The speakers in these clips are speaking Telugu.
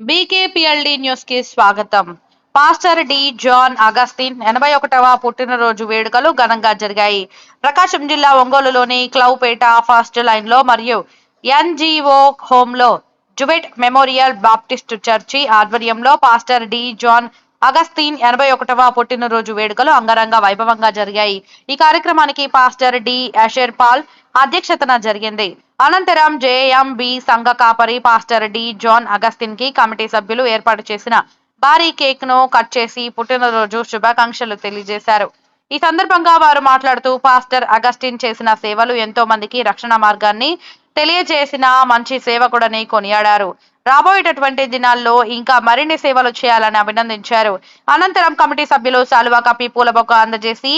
బీకేపీఎల్డి న్యూస్కి స్వాగతం. పాస్టర్ డి జాన్ అగస్టిన్ ఎనభై ఒకటవ పుట్టినరోజు వేడుకలు ఘనంగా జరిగాయి. ప్రకాశం జిల్లా ఒంగోలులోని క్లౌపేట ఫస్ట్ లైన్లో మరియు ఎన్జిఓ హోమ్లో జువెట్ మెమోరియల్ బాప్టిస్ట్ చర్చి ఆధ్వర్యంలో పాస్టర్ డి జాన్ అగస్తీన్ ఎనభై ఒకటవ పుట్టినరోజు వేడుకలు అంగరంగ వైభవంగా జరిగాయి. ఈ కార్యక్రమానికి పాస్టర్ డి అషేర్ పాల్ అధ్యక్షతన జరిగింది. అనంతరం జేఎంబి సంఘ కాపరి పాస్టర్ డి జాన్ అగస్టిన్కి కమిటీ సభ్యులు ఏర్పాటు చేసిన భారీ కేక్ను కట్ చేసి పుట్టినరోజు శుభాకాంక్షలు తెలియజేశారు. ఈ సందర్భంగా వారు మాట్లాడుతూ పాస్టర్ అగస్టిన్ చేసిన సేవలు ఎంతో మందికి రక్షణ మార్గాన్ని తెలియజేసిన మంచి సేవకుడని కొనియాడారు. రాబోయేటటువంటి దినాల్లో ఇంకా మరిన్ని సేవలు చేయాలని అభినందించారు. అనంతరం కమిటీ సభ్యులు సాలువా కప్పి పూలబొక్క అందజేసి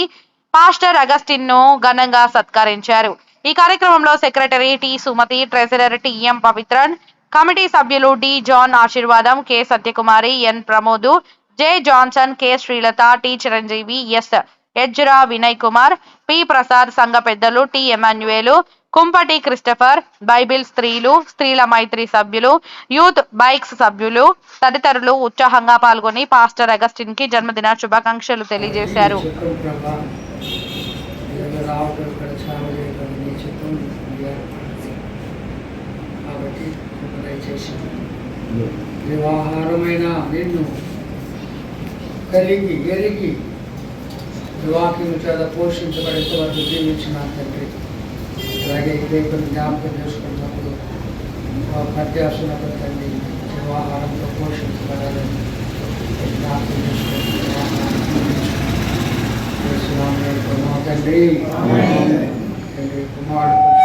పాస్టర్ అగస్టిన్ను ఘనంగా సత్కరించారు. ఈ కార్యక్రమంలో secretary T Sumathi treasurer TM Pavitran committee సభ్యులు D John Ashirvadam K Satyakumari N Pramod J Johnson K Srilatha T Chiranjeevi S Ezra Vinay Kumar P Prasad సంఘ పెద్దలు టి ఎమాన్యుయేలు కుంపటి క్రిస్టఫర్ బైబిల్ స్త్రీలు స్త్రీల మైత్రి సభ్యులు యూత్ బైక్స్ సభ్యులు తదితరులు ఉత్సాహంగా పాల్గొని పాస్టర్ అగస్టిన్కి జన్మదిన శుభాకాంక్షలు తెలియజేశారు. వివాహారమైన నిన్ను కలిగి ఎరిగి వాక్యం చేత పోషించబడేంత వరకు జీవించిన తండ్రి అలాగే ఇదే కొన్ని జ్ఞాపకం చేసుకున్నప్పుడు అధ్యాసనకు తండ్రి వివాహారంతో పోషించబడాలని జ్ఞాపకం చేసుకుంటూ వివాహారం యేసునామములో తండ్రి తండ్రి కుమారుడు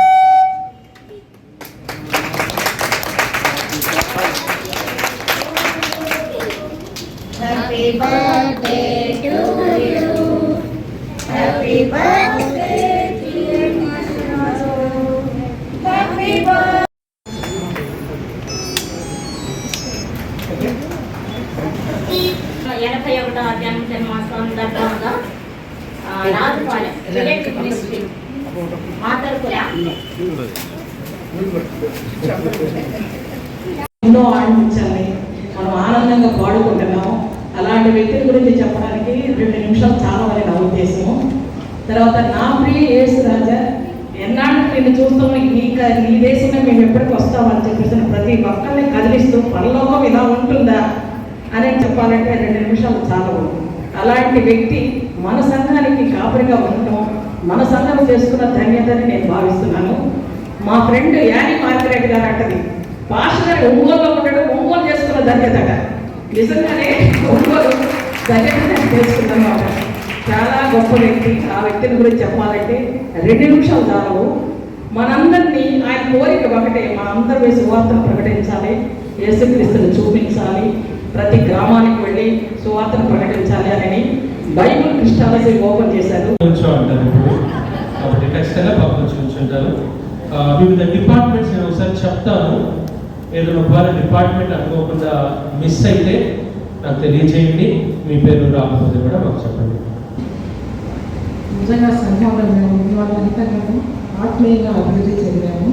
ఎన్నో ఆనందించాలి. మనం ఆనందంగా పాడుకుంటున్నాము. అలాంటి వ్యక్తుల గురించి చెప్పడానికి రెండు నిమిషాలు చాలా వరకు నా ఉద్దేశము. తర్వాత నా ప్రియ యేసు రాజా ఎన్నాళ్ళు నిన్ను చూస్తాము నీ క- నీ దేశంలో మేము ఎప్పటికి వస్తామని చెప్పేసి ప్రతి ఒక్కరిని కదిలిస్తూ పరలోకం ఇలా ఉంటుందా అని చెప్పాలంటే రెండు నిమిషాలు చాలవు. అలాంటి వ్యక్తి మన సంఘానికి కాపరిగా ఉండటం మన సంఘం చేసుకున్న ధన్యతని నేను భావిస్తున్నాను. మా ఫ్రెండ్ యాని మార్గరెడ్డి గారు అంటది పాస్టర్ ఒంగోలులో ఉండడం ఒంగోలు చేసుకున్న ధన్యతట నిజంగానే ఒంగోలు ధన్యత చేసుకున్నమాట చాలా గొప్ప వ్యక్తి. ఆ వ్యక్తిని గురించి చెప్పాలంటే రెండు నిమిషాలు చాలవు మనందరినీ ఆయన కోరిక ఒకటే మనందరి వేసి సువార్తను ప్రకటించాలి యేసుక్రీస్తుని చూపించాలి. ప్రతి గ్రామానికి వెళ్ళి సువార్తను ప్రకటించాలి అని బైబిల్ క్రిస్టాలజీ ఓపెన్ చేశారు. అంటారు కాబట్టి ఖచ్చితంగా వివిధ డిపార్ట్మెంట్స్ నేను ఒకసారి చెప్తాను. ఏదైనా ఒకవేళ డిపార్ట్మెంట్ అనుకోకుండా మిస్ అయితే నాకు తెలియజేయండి. మీ పేరు రాకపోతే కూడా మాకు చెప్పండి. నిజంగా సంఘంలో మేము వాళ్ళంతా మేము ఆత్మీయంగా అభివృద్ధి చెందాము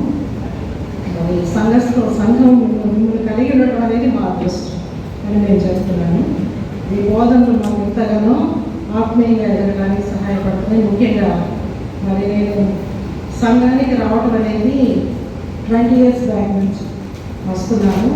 మరి సంఘస్థ సంఘం మిమ్మల్ని కలిగి ఉండటం అనేది మా అదృష్టం అని నేను చెప్తున్నాను ఈ బోధనలు మాకు ఎంతగానో ఆత్మీయంగా ఎదగడానికి సహాయపడుతున్నాయి ముఖ్యంగా మరి నేను సంఘానికి రావటం అనేది ట్వంటీ ఇయర్స్ బ్యాక్ నుంచి వస్తున్నాము.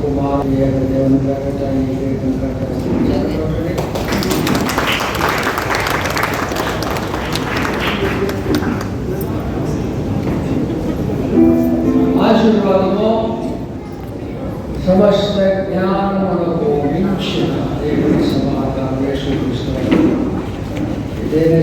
తండ్రి కుమారు దేవుని ప్రకటన ఆశ ఆశీర్వాదము సమస్త జ్ఞానమునకు మించిన దేవుని సమాధానం యేసుక్రీస్తు దేని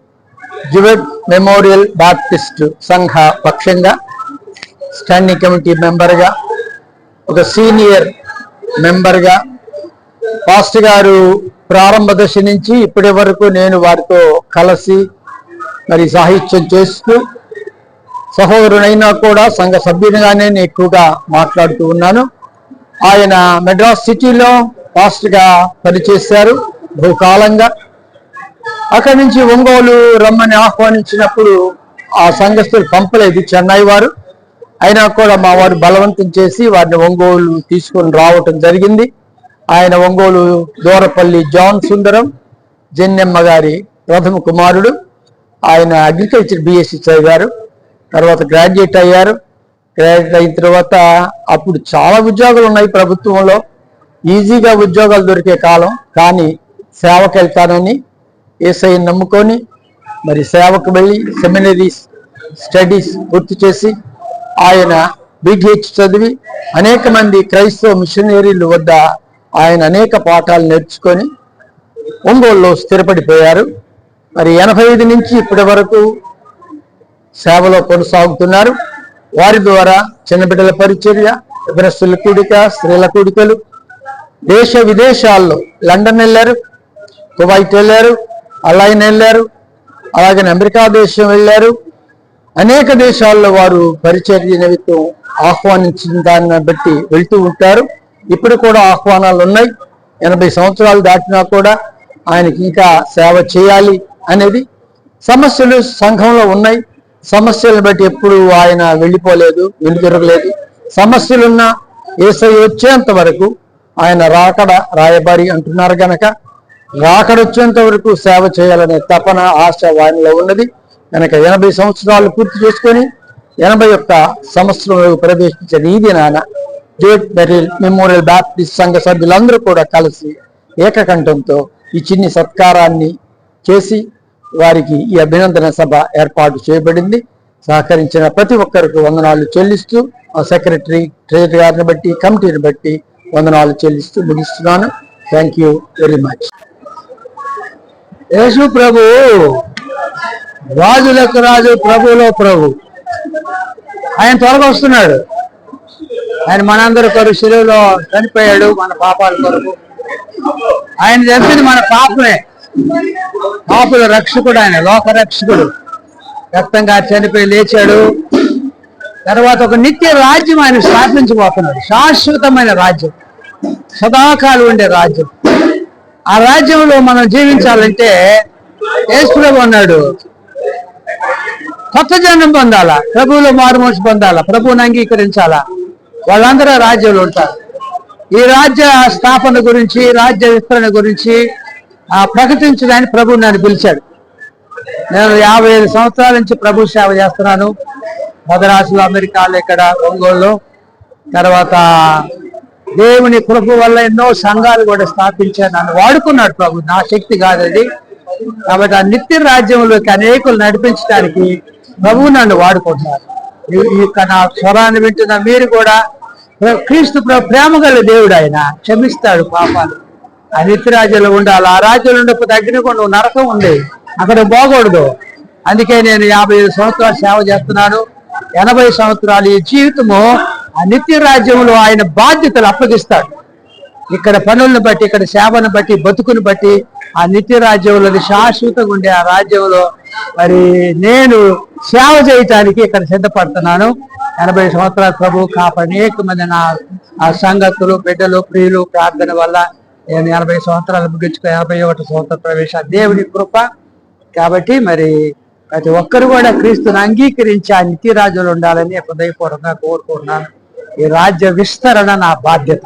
జువెట్ మెమోరియల్ బాప్టిస్ట్ సంఘ పక్షంగా స్టాండింగ్ కమిటీ మెంబర్గా ఒక సీనియర్ మెంబర్గా పాస్ట్ గారు ప్రారంభ దశ నుంచి ఇప్పటి వరకు నేను వారితో కలిసి మరి సాహిత్యం చేస్తూ సహోదరునైనా కూడా సంఘ సభ్యునిగానే నేను ఎక్కువగా మాట్లాడుతూ ఉన్నాను. ఆయన మెడ్రాస్ సిటీలో పాస్ట్గా పనిచేశారు బహుకాలంగా. అక్కడి నుంచి ఒంగోలు రమ్మని ఆహ్వానించినప్పుడు ఆ సంఘస్థులు పంపలేదు చెన్నై వారు. అయినా కూడా మా వారు బలవంతం చేసి వారిని ఒంగోలు తీసుకొని రావటం జరిగింది. ఆయన ఒంగోలు దూరపల్లి జాన్ సుందరం జెన్నెమ్మ గారి ప్రథమ కుమారుడు ఆయన అగ్రికల్చర్ బిఎస్సి చదివారు తర్వాత గ్రాడ్యుయేట్ అయ్యారు. గ్రాడ్యుయేట్ అయిన తర్వాత అప్పుడు చాలా ఉద్యోగాలు ఉన్నాయి ప్రభుత్వంలో. ఈజీగా ఉద్యోగాలు దొరికే కాలం కానీ సేవకెళ్తానని ఏసైని ఏసఐ నమ్ముకొని మరి సేవకు వెళ్ళి సెమినరీస్ స్టడీస్ పూర్తి చేసి ఆయన బీడిహెచ్ చదివి అనేక మంది క్రైస్తవ మిషనరీలు వద్ద ఆయన అనేక పాఠాలు నేర్చుకొని ఒంగోలులో స్థిరపడిపోయారు. మరి ఎనభై ఐదు నుంచి ఇప్పటి వరకు సేవలో కొనసాగుతున్నారు. వారి ద్వారా చిన్న బిడ్డల పరిచర్య విభ్రస్తుల కూడిక స్త్రీల కూడికలు దేశ విదేశాల్లో లండన్ వెళ్ళారు కువైట్ వెళ్ళారు అలాగే వెళ్ళారు. అలాగే అమెరికా దేశం వెళ్ళారు. అనేక దేశాల్లో వారు పరిచర్య నిమిత్తం ఆహ్వానించిన దాన్ని బట్టి వెళ్తూ ఉంటారు. ఇప్పుడు కూడా ఆహ్వానాలు ఉన్నాయి. ఎనభై సంవత్సరాలు దాటినా కూడా ఆయనకి ఇంకా సేవ చేయాలి అనేది సమస్యలు సంఘంలో ఉన్నాయి. సమస్యలను బట్టి ఎప్పుడు ఆయన వెళ్ళిపోలేదు వెనుతిరగలేదు సమస్యలున్న ఏసై వచ్చేంత వరకు ఆయన రాకడ రాయబారి అంటున్నారు గనక రాకడ వరకు సేవ చేయాలనే తపన ఆశ వారిలో ఉన్నది. కనుక ఎనభై సంవత్సరాలు పూర్తి చేసుకొని ఎనభై ఒక్క సంవత్సరంలో ప్రవేశించిన ఈ దినాన జేట్ మెరీల్ మెమోరియల్ బ్యాప్టిస్ట్ సంఘ సభ్యులందరూ కూడా కలిసి ఏకకంఠంతో ఈ చిన్ని సత్కారాన్ని చేసి వారికి ఈ అభినందన సభ ఏర్పాటు చేయబడింది. సహకరించిన ప్రతి ఒక్కరికి వందనాలు చెల్లిస్తూ ఆ సెక్రటరీ ట్రెజరీ గారిని బట్టి కమిటీని బట్టి వందనాలు చెల్లిస్తూ ముగిస్తున్నాను. Thank you very much. Yesu ప్రభు. రాజులకు రాజు ప్రభులో ప్రభు. ఆయన త్వరగా వస్తున్నాడు. ఆయన మనందరి కొరకు శిలువలో చనిపోయాడు మన పాపాల కొరకు. ఆయన చెప్పింది మన పాపమే. పాపుల రక్షకుడు ఆయన లోక రక్షకుడు. రక్తంగా చనిపోయి లేచాడు. తర్వాత ఒక నిత్య రాజ్యం ఆయన స్థాపించబోతున్నాడు. శాశ్వతమైన రాజ్యం. సదాకాలం ఉండే రాజ్యం. ఆ రాజ్యంలో మనం జీవించాలంటే యేసుప్రభు అన్నాడు కొత్త జన్మం పొందాలా ప్రభువులో మారుమోసి పొందాలా ప్రభువుని అంగీకరించాలా? వాళ్ళందరూ రాజ్యంలో ఉంటారు. ఈ రాజ్య స్థాపన గురించి రాజ్య విస్తరణ గురించి ఆ ప్రకటించడానికి ప్రభు నన్ను పిలిచాడు. నేను యాభై ఐదు సంవత్సరాల నుంచి ప్రభు సేవ చేస్తున్నాను. మదరాసులో అమెరికాలో ఇక్కడ ఒంగోలులో. తర్వాత దేవుని కృప వల్ల ఎన్నో సంఘాలు కూడా స్థాపించాను నన్ను వాడుకున్నాడు ప్రభు. నా శక్తి కాదు అది కాబట్టి ఆ నిత్య రాజ్యంలోకి అనేకులు నడిపించడానికి ప్రభువు నన్ను వాడుకుంటున్నారు. ఈ- యొక్క నా స్వరాన్ని వింటున్న మీరు కూడా క్రీస్తు ప్ర- ప్రేమ గల దేవుడు ఆయన. క్షమిస్తాడు పాపాలు. ఆ నిత్య రాజ్యంలో ఉండాలి. ఆ రాజ్యంలో తగ్గిన కొన్ని నరకం ఉంది. అక్కడ పోకూడదు. అందుకే నేను యాభై ఐదు సంవత్సరాలు సేవ చేస్తున్నాను. ఎనభై సంవత్సరాలు ఈ జీవితము ఆ నిత్య రాజ్యంలో ఆయన బాధ్యతలు అప్పగిస్తాడు. ఇక్కడ పనులను బట్టి ఇక్కడ సేవను బట్టి బతుకుని బట్టి ఆ నిత్య రాజ్యంలో శాశ్వతంగా ఉండే ఆ రాజ్యంలో మరి నేను సేవ చేయటానికి ఇక్కడ సిద్ధపడుతున్నాను. ఎనభై సంవత్సరాల ప్రభు కాపాడు అనేక మంది నా ఆ సంగతులు బిడ్డలు ప్రియులు ప్రార్థన వల్ల నేను ఎనభై సంవత్సరాలు ముగించుకో ఎనభై ఒకటి సంవత్సర ప్రవేశ దేవుని కృప. కాబట్టి మరి ప్రతి ఒక్కరు కూడా క్రీస్తుని అంగీకరించి ఆ నిత్య రాజ్యంలో ఉండాలని హృదయపూర్వకంగా కోరుకుంటున్నాను. ఈ రాజ్య విస్తరణ నా బాధ్యత